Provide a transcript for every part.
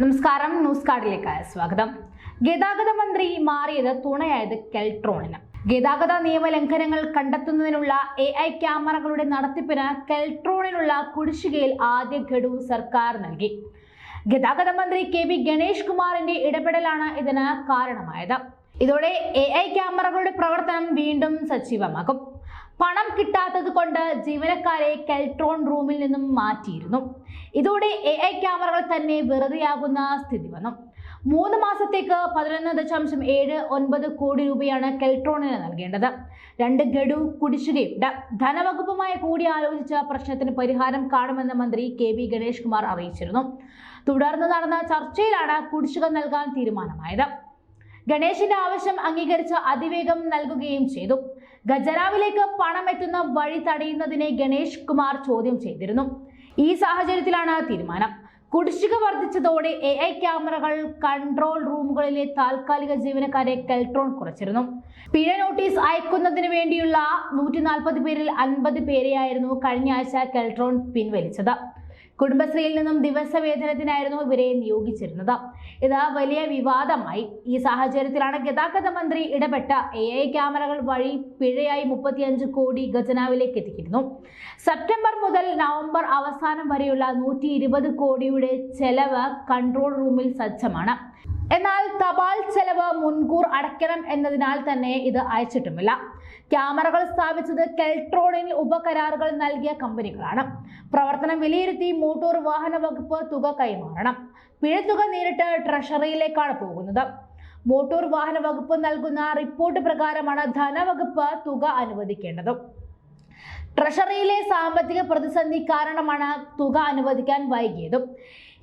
നമസ്കാരം ന്യൂസ് കാർഡിലേക്ക് സ്വാഗതം. ഗതാഗത മന്ത്രി മാറിയത് തുണയായത് കെൽട്രോണിന്. ഗതാഗത നിയമ ലംഘനങ്ങൾ കണ്ടെത്തുന്നതിനുള്ള എ ഐ ക്യാമറകളുടെ നടത്തിപ്പിന് കെൽട്രോണിനുള്ള കുടിശ്ശികയിൽ ആദ്യ ഗഡു സർക്കാർ നൽകി. ഗതാഗത മന്ത്രി കെ വി ഗണേഷ് കുമാറിന്റെ ഇടപെടലാണ് ഇതിന് കാരണമായത്. ഇതോടെ എ ഐ ക്യാമറകളുടെ പ്രവർത്തനം വീണ്ടും സജീവമാകും. പണം കിട്ടാത്തത് കൊണ്ട് ജീവനക്കാരെ കെൽട്രോൺ റൂമിൽ നിന്നും മാറ്റിയിരുന്നു. ഇതോടെ എ ഐ ക്യാമറകൾ തന്നെ വെറുതെയാകുന്ന സ്ഥിതി വന്നു. മൂന്ന് മാസത്തേക്ക് പതിനൊന്ന് ദശാംശം ഏഴ് ഒൻപത് കോടി രൂപയാണ് കെൽട്രോണിന് നൽകേണ്ടത്. രണ്ട് ഗഡു കുടിശ്ശികയുണ്ട്. ധനവകുപ്പുമായി കൂടി ആലോചിച്ച പ്രശ്നത്തിന് പരിഹാരം കാണുമെന്ന് മന്ത്രി കെ വി ഗണേഷ് കുമാർ അറിയിച്ചിരുന്നു. തുടർന്ന് നടന്ന ചർച്ചയിലാണ് കുടിശ്ശിക നൽകാൻ തീരുമാനമായത്. ഗണേശിന്റെ ആവശ്യം അംഗീകരിച്ച് അതിവേഗം നൽകുകയും ചെയ്തു. ഖജനാവിലേക്ക് പണം എത്തുന്ന വഴി തടയുന്നതിനെ ഗണേഷ് കുമാർ ചോദ്യം ചെയ്തിരുന്നു. ഈ സാഹചര്യത്തിലാണ് തീരുമാനം. കുടിശ്ശിക വർദ്ധിച്ചതോടെ എ ഐ ക്യാമറകൾ കൺട്രോൾ റൂമുകളിലെ താൽക്കാലിക ജീവനക്കാരെ കെൽട്രോൺ കുറച്ചിരുന്നു. പിഴ നോട്ടീസ് അയക്കുന്നതിന് വേണ്ടിയുള്ള നൂറ്റി നാൽപ്പത് പേരിൽ അൻപത് പേരെയായിരുന്നു കഴിഞ്ഞ ആഴ്ച കെൽട്രോൺ പിൻവലിച്ചത്. കുടുംബശ്രീയിൽ നിന്നും ദിവസവേതനത്തിനായിരുന്നു ഇവരെ നിയോഗിച്ചിരുന്നത്. ഇത് വലിയ വിവാദമായി. ഈ സാഹചര്യത്തിലാണ് ഗതാഗത മന്ത്രി ഇടപെട്ട എ ഐ ക്യാമറകൾ വഴി പിഴയായി മുപ്പത്തിയഞ്ച് കോടി ഖജനാവിലേക്ക് എത്തിക്കുന്നു. സെപ്റ്റംബർ മുതൽ നവംബർ അവസാനം വരെയുള്ള നൂറ്റി കോടിയുടെ ചെലവ് കൺട്രോൾ റൂമിൽ സജ്ജമാണ്. എന്നാൽ തപാൽ ചെലവ് മുൻകൂർ അടയ്ക്കണം എന്നതിനാൽ തന്നെ ഇത് അയച്ചിട്ടുമില്ല. ക്യാമറകൾ സ്ഥാപിച്ചത് കെൽട്രോണിന് ഉപകരാറുകൾ നൽകിയ കമ്പനികളാണ്. പ്രവർത്തനം വിലയിരുത്തി മോട്ടോർ വാഹന വകുപ്പ് തുക കൈമാറണം. പിഴത്തുക നേരിട്ട് ട്രഷറിയിലേക്കാണ് പോകുന്നത്. മോട്ടോർ വാഹന വകുപ്പ് നൽകുന്ന റിപ്പോർട്ട് പ്രകാരമാണ് ധനവകുപ്പ് തുക അനുവദിക്കേണ്ടത്. ട്രഷറിയിലെ സാമ്പത്തിക പ്രതിസന്ധി കാരണമാണ് തുക അനുവദിക്കാൻ വൈകിയതും.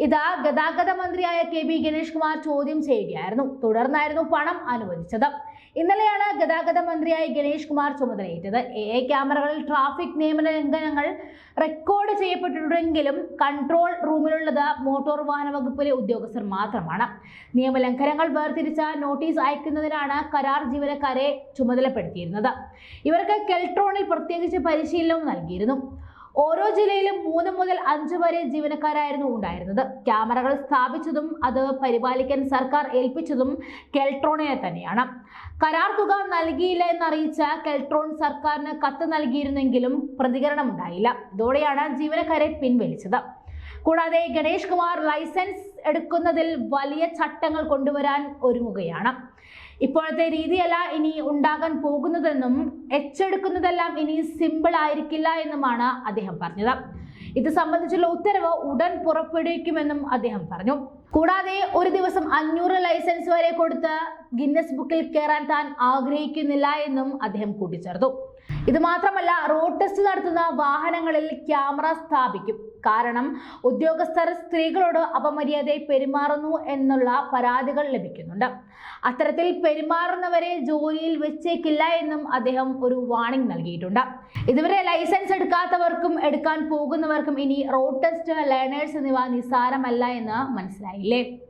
ഇത് ഗതാഗത മന്ത്രിയായ കെ ബി ഗണേഷ് കുമാർ ചോദ്യം ചെയ്യുകയായിരുന്നു. തുടർന്നായിരുന്നു പണം അനുവദിച്ചത്. ഇന്നലെയാണ് ഗതാഗത മന്ത്രിയായ ഗണേഷ് കുമാർ ചുമതലയേറ്റത്. എ എ ക്യാമറകളിൽ ട്രാഫിക് നിയമന ലംഘനങ്ങൾ റെക്കോർഡ് ചെയ്യപ്പെട്ടിട്ടുണ്ടെങ്കിലും കൺട്രോൾ റൂമിലുള്ളത് മോട്ടോർ വാഹന വകുപ്പിലെ ഉദ്യോഗസ്ഥർ മാത്രമാണ്. നിയമലംഘനങ്ങൾ വേർതിരിച്ച നോട്ടീസ് അയക്കുന്നതിനാണ് കരാർ ജീവനക്കാരെ ചുമതലപ്പെടുത്തിയിരുന്നത്. ഇവർക്ക് കെൽട്രോണിൽ പ്രത്യേകിച്ച് പരിശീലനവും നൽകിയിരുന്നു. ഓരോ ജില്ലയിലും മൂന്ന് മുതൽ അഞ്ച് വരെ ജീവനക്കാരായിരുന്നു ഉണ്ടായിരുന്നത്. ക്യാമറകൾ സ്ഥാപിച്ചതും അത് പരിപാലിക്കാൻ സർക്കാർ ഏൽപ്പിച്ചതും കെൽട്രോണിനെ തന്നെയാണ്. കരാർ തുക നൽകിയില്ല എന്നറിയിച്ച കെൽട്രോൺ സർക്കാരിന് കത്ത് നൽകിയിരുന്നെങ്കിലും പ്രതികരണം ഉണ്ടായില്ല. ഇതോടെയാണ് ജീവനക്കാരെ പിൻവലിച്ചത്. കൂടാതെ ഗണേഷ് കുമാർ ലൈസൻസ് എടുക്കുന്നതിൽ വലിയ ചട്ടങ്ങൾ കൊണ്ടുവരാൻ ഒരുങ്ങുകയാണ്. ഇപ്പോഴത്തെ രീതിയല്ല ഇനി ഉണ്ടാകാൻ പോകുന്നതെന്നും എച്ചെടുക്കുന്നതെല്ലാം ഇനി സിമ്പിൾ ആയിരിക്കില്ല എന്നുമാണ് അദ്ദേഹം പറഞ്ഞത്. ഇത് സംബന്ധിച്ചുള്ള ഉത്തരവ് ഉടൻ പുറപ്പെടുവിക്കുമെന്നും അദ്ദേഹം പറഞ്ഞു. കൂടാതെ ഒരു ദിവസം അഞ്ഞൂറ് ലൈസൻസ് വരെ കൊടുത്ത് ഗിന്നസ് ബുക്കിൽ കയറാൻ താൻ ആഗ്രഹിക്കുന്നില്ല എന്നും അദ്ദേഹം കൂട്ടിച്ചേർത്തു. ഇത് മാത്രമല്ല റോഡ് ടെസ്റ്റ് നടത്തുന്ന വാഹനങ്ങളിൽ ക്യാമറ സ്ഥാപിക്കും. കാരണം ഉദ്യോഗസ്ഥർ സ്ത്രീകളോട് അപമര്യാദയായി പെരുമാറുന്നു എന്നുള്ള പരാതികൾ ലഭിക്കുന്നുണ്ട്. അത്തരത്തിൽ പെരുമാറുന്നവരെ ജോലിയിൽ വെച്ചേക്കില്ല എന്നും അദ്ദേഹം ഒരു വാണിംഗ് നൽകിയിട്ടുണ്ട്. ഇതുവരെ ലൈസൻസ് എടുക്കാത്തവർക്കും എടുക്കാൻ പോകുന്നവർക്കും ഇനി റോഡ് ടെസ്റ്റ് ലേണേഴ്സ് എന്നിവ നിസ്സാരമല്ല എന്ന് ले